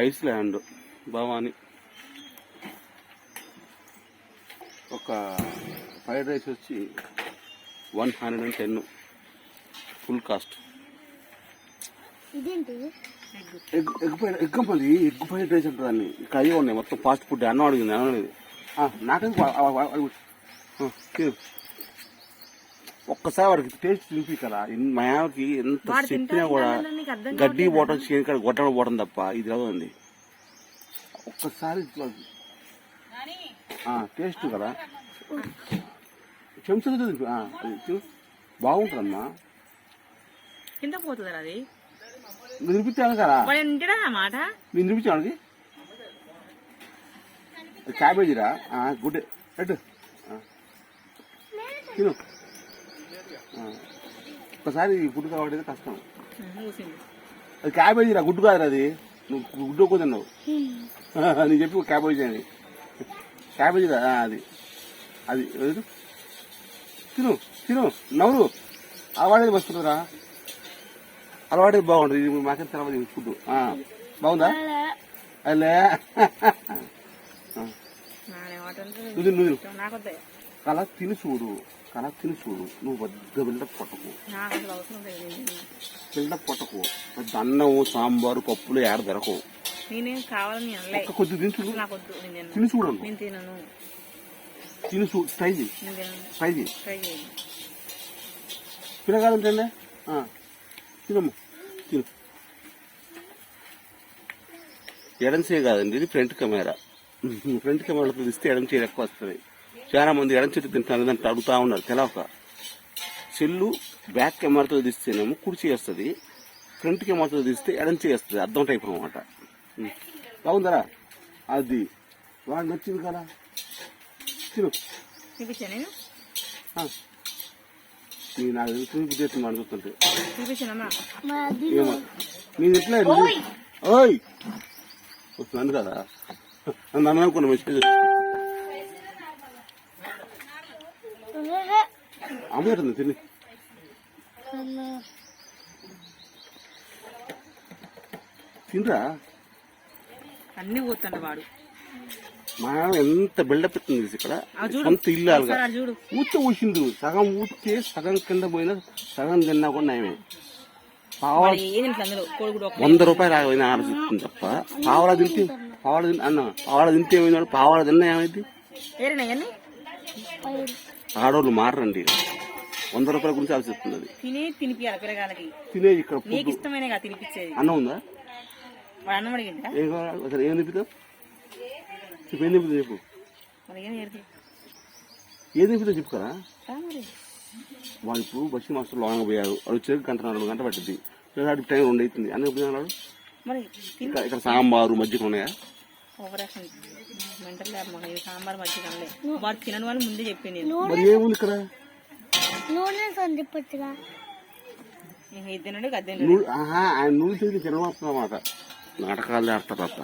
Iceland Bhavani. ఒక fried rice వచ్చి one hundred and ten full cost. ఇదేంటి? ఎగ్ ఎగ్ ఫ్రైడ్ ఎగ్ మళ్ళీ egg fried rice అంటారు దాన్ని. ఇక్కడ అయ్యి ఉన్నాయి మొత్తం ఫాస్ట్ ఫుడ్ అన్నం అడిగింది అన్నం అడిగింది. నాకెందుకు ఒక్కసారి వాడికి టేస్ట్ తినిపి కదా మా ఆమెకి ఎంత చెప్పినా కూడా గడ్డి పోవటం చేను కాడ గొట్టడం పోవడం తప్ప ఇది రాదండి ఒక్కసారి టేస్ట్ కదా. చెంచా తినిపి ఆ, అది తిను. బాగుంటుందమ్మా. కింద పోతుంది అది? నువ్వు తినిపించాను కదా? మాట? నేను చూపించాను క్యాబేజీరా? గుడ్ ఎటు ఆ. తిను. ఆ. ఒక్కసారి గుడ్డు కావడేది కష్టం. అది క్యాబేజీరా గుడ్డు కాదురా అది. నువ్వు గుడ్డు ఎక్కువ తిన్నావు. నేను చెప్పి క్యాబేజీ అని. క్యాబేజీరా ఆ, అది. అది. తిను తిను నవ్వు. అలవాడేది వస్తుందిరా అలవాడేది బాగుంటుంది. ఇది మాకేం తర్వాత ఫుడ్ బాగుందా? అలే. అంటే నువ్వు నువ్వు కళ తిని చూడు కళ తిని చూడు. నువ్వు పెద్ద బిల్డప్ కొట్టకు బిల్డప్ కొట్టకు పెద్ద అన్నం సాంబారు పప్పులు ఏడ దొరకవు ఒక్క కొద్ది తిని చూడు. తిని చూడండి తిని చూ ట్రై చేయి. ట్రై చేయి. ట్రై చేయండి తినగలం తిండే తినమ్మ. తిను. ఎడం చేయి కాదండి ఇది ఫ్రంట్ కెమెరా. ఫ్రంట్ కెమెరాతో తీస్తే ఎడం చేయి ఎక్కువ వస్తుంది. చాలా మంది ఎడం చేతి అంటే అడుగుతా ఉన్నారు. తెలవక సెల్లు బ్యాక్ కెమెరాతో తీస్తేనేమో కుడి చేయి వస్తుంది ఫ్రంట్ కెమెరాతో తీస్తే ఎడం చేయి వస్తుంది అర్థం టైప్ అనమాట బాగుందరా? అది వాడు నచ్చింది కదా. తిను. నీ నాకు చూపించానమ్మా మాది ఏమో. నేను ఎట్లా ఓయ్! నన్ను కదా? నన్ను అనుకున్న మెసేజ్ అమ్మేటుంది తిని తినరా అన్ని పోతాడు వాడు మా ఎంత బిల్డప్ తెలుసు ఇక్కడ ఆ చూడు. సొంత ఇల్లు అలాగా ఒకసారి అటు చూడు ఊత ఊసిండు సగం ఊతే సగం కింద పోయినా సగం తిన్నా కూడా నయమే పావ వాడు ఏది ఇంట్లో అందులో కోడిగుడు ఒక్క వంద రూపాయలు ఆగిపోయినా ఆలోచిస్తుంది తప్ప పావలా తింటే పావలా తింటే అన్న పావలా తింటే ఏమైంది పావలా తిన్నా ఏమైంది ఆడవాళ్ళు మారండి వంద రూపాయల గురించి ఆలోచిస్తుంది అది తిని తినిపియాలి పిల్లగాలకి తినేది ఇక్కడ నీకు ఇష్టమైన తినిపించేది. అన్నం ఉందా? వాడు అన్నం అడిగిందా ఏం కావాలి? అసలు ఏం తిప్పుతావు చెప్పు ఏం తిప్పుతావు చెప్పు. మరి ఏం ఏరుతుంది ఏం తిప్పుతావు చెప్పు కదా వాడు ఇప్పుడు బస్సు మాస్టర్ లోంగ పోయాడు. వాడు వచ్చేది గంట నాలుగు గంట పట్టింది పిల్లగాడికి టైం రెండు అవుతుంది. అన్నీ ఎప్పుడు తిని. ఇక్కడ సాంబారు మజ్జిగ ఉన్నాయా? ఓవరాక్షన్. మెంటల్ సాంబార్ మజ్జిగ వాడు తినని వాళ్ళు ముందే చెప్పింది నేను. మరి ఏముంది ఇక్కడ? నూనె సందిప్పచ్చుగా ఇంక ఇది తినడు ఆయన నువ్వు తిరిగి తినవస్తున్నమాట నాటకాలు ఆడతారు తప్ప.